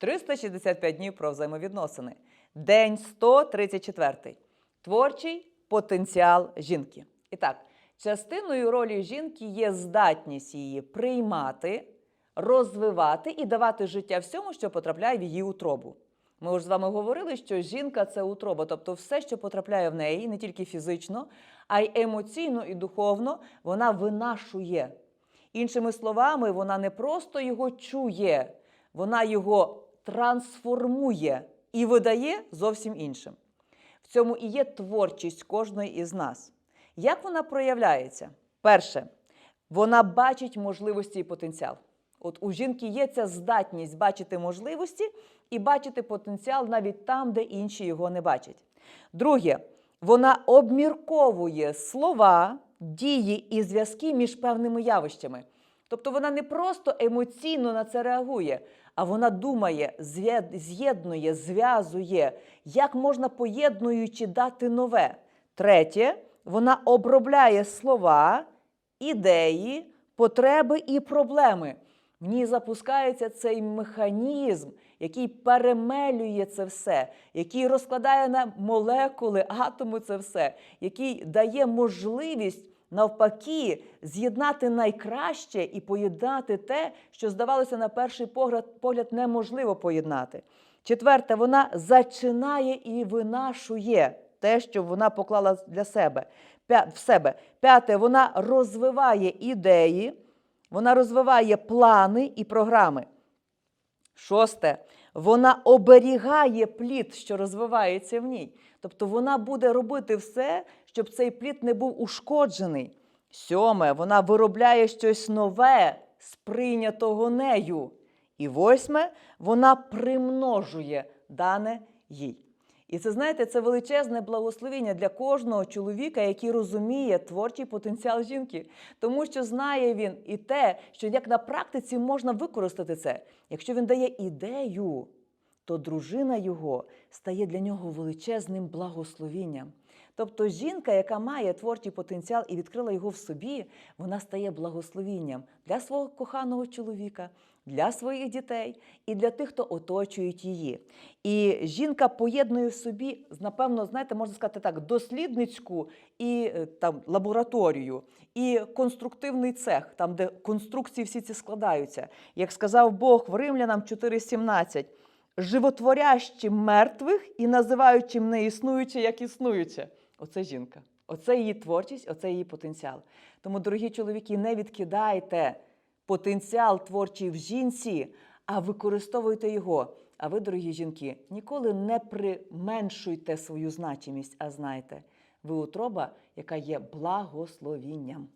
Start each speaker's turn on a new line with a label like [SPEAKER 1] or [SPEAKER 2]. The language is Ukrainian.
[SPEAKER 1] 365 днів про взаємовідносини. День 134. Творчий потенціал жінки. І так, частиною ролі жінки є здатність її приймати, розвивати і давати життя всьому, що потрапляє в її утробу. Ми вже з вами говорили, що жінка це утроба, тобто все, що потрапляє в неї, не тільки фізично, а й емоційно і духовно, вона винашує. Іншими словами, вона не просто його чує, вона його трансформує і видає зовсім іншим. В цьому і є творчість кожної із нас. Як вона проявляється? Перше, вона бачить можливості і потенціал. От у жінки є ця здатність бачити можливості і бачити потенціал навіть там, де інші його не бачать. Друге, вона обмірковує слова, дії і зв'язки між певними явищами. Тобто вона не просто емоційно на це реагує, а вона думає, з'єднує, зв'язує, як можна поєднуючи дати нове. Третє, вона обробляє слова, ідеї, потреби і проблеми. В ній запускається цей механізм, який перемелює це все, який розкладає на молекули, атоми це все, який дає можливість навпаки з'єднати найкраще і поєднати те, що здавалося на перший погляд, неможливо поєднати. Четверте, вона зачинає і винашує те, що вона поклала для себе в себе. П'яте, вона розвиває ідеї, вона розвиває плани і програми. Шосте, вона оберігає плід, що розвивається в ній. Тобто вона буде робити все, щоб цей плід не був ушкоджений. Сьоме, вона виробляє щось нове, сприйнятого нею. І восьме, вона примножує дане їй. І це, знаєте, це величезне благословення для кожного чоловіка, який розуміє творчий потенціал жінки, тому що знає він і те, що як на практиці можна використати це. Якщо він дає ідею, то дружина його стає для нього величезним благословінням. Тобто жінка, яка має творчий потенціал і відкрила його в собі, вона стає благословінням для свого коханого чоловіка, для своїх дітей і для тих, хто оточують її. І жінка поєднує в собі, напевно, знаєте, можна сказати так, дослідницьку і е, там лабораторію, і конструктивний цех, там, де конструкції всі ці складаються. Як сказав Бог в Римлянам 4,17, животворящим мертвих і називаючим неіснуюче як існуюче. Оце жінка. Оце її творчість, оце її потенціал. Тому, дорогі чоловіки, не відкидайте потенціал творчий в жінці, а використовуйте його. А ви, дорогі жінки, ніколи не применшуйте свою значимість, а знайте, ви утроба, яка є благословінням.